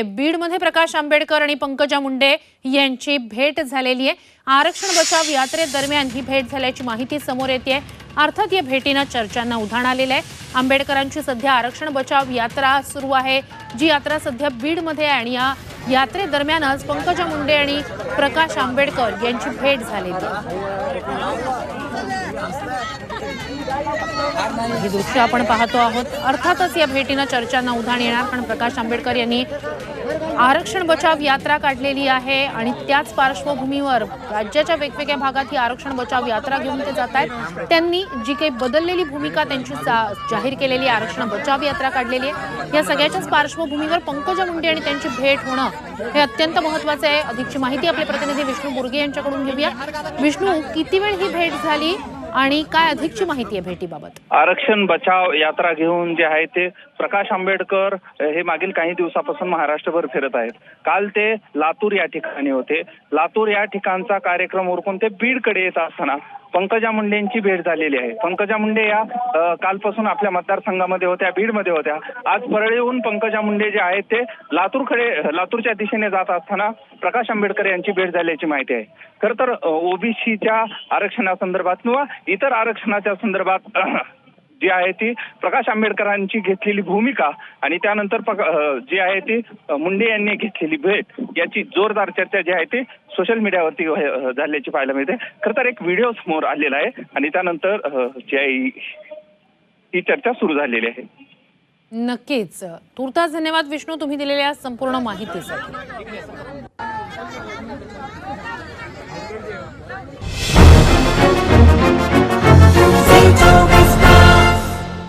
आहे बीडमध्ये प्रकाश आंबेडकर आणि पंकजा मुंडे यांची भेट झालेली आहे. आरक्षण बचाव यात्रेदरम्यान ही भेट झाल्याची माहिती समोर येते अर्थात या भेटीनं चर्चांना उधाण आलेलं आहे. आंबेडकरांची सध्या आरक्षण बचाव यात्रा सुरू आहे. जी यात्रा सध्या बीडमध्ये आहे आणि या यात्रेदरम्यानच पंकजा मुंडे आणि प्रकाश आंबेडकर यांची भेट झालेली आहे. ही दृश्य आपण पाहतो आहोत. अर्थातच या भेटीनं चर्चांना उधाण येणार पण प्रकाश आंबेडकर यांनी आरक्षण बचाव यात्रा काढलेली आहे आणि त्याच पार्श्वभूमीवर राज्याच्या वेगवेगळ्या भागात ही आरक्षण बचाव यात्रा घेऊन ते जात आहेत. त्यांनी जी काही बदललेली भूमिका त्यांची जा- जाहीर केलेली आरक्षण बचाव यात्रा काढलेली आहे या सगळ्याच्याच पार्श्वभूमीवर पंकजा मुंडे आणि त्यांची भेट होणं हे अत्यंत महत्वाचं आहे. अधिकची माहिती आपले प्रतिनिधी विष्णू बुर्गे यांच्याकडून घेऊया. विष्णू किती वेळ ही भेट झाली? आणि काय अधिकची माहिती आहे भेटीबाबत? आरक्षण बचाव यात्रा घेऊन जे आहे ते प्रकाश आंबेडकर हे मागील काही दिवसापासून महाराष्ट्रभर फिरत आहेत. काल ते लातूर या ठिकाणी होते. लातूर या ठिकाणचा कार्यक्रम उरकून ते बीडकडे येत असताना पंकजा मुंडेंची भेट झालेली आहे. पंकजा मुंडे या कालपासून आपल्या मतदारसंघामध्ये होत्या बीडमध्ये होत्या. आज परळीहून पंकजा मुंडे जे आहेत ते लातूरकडे लातूरच्या दिशेने जात असताना प्रकाश आंबेडकर यांची भेट झाल्याची माहिती आहे. खर तर ओबीसीच्या आरक्षणासंदर्भात किंवा इतर आरक्षणाच्या संदर्भात जी आहे ती प्रकाश आंबेडकरांची घेतलेली भूमिका आणि त्यानंतर जी आहे ती मुंडे यांनी घेतलेली भेट याची जोरदार चर्चा जी आहे ती सोशल मीडियावरती झाल्याची पाहायला मिळते. खरं तर एक व्हिडिओ समोर आलेला आहे आणि त्यानंतर जी आहे ही चर्चा सुरू झालेली आहे. नक्कीच. तुर्तास धन्यवाद विष्णू तुम्ही दिलेल्या संपूर्ण माहितीसाठी.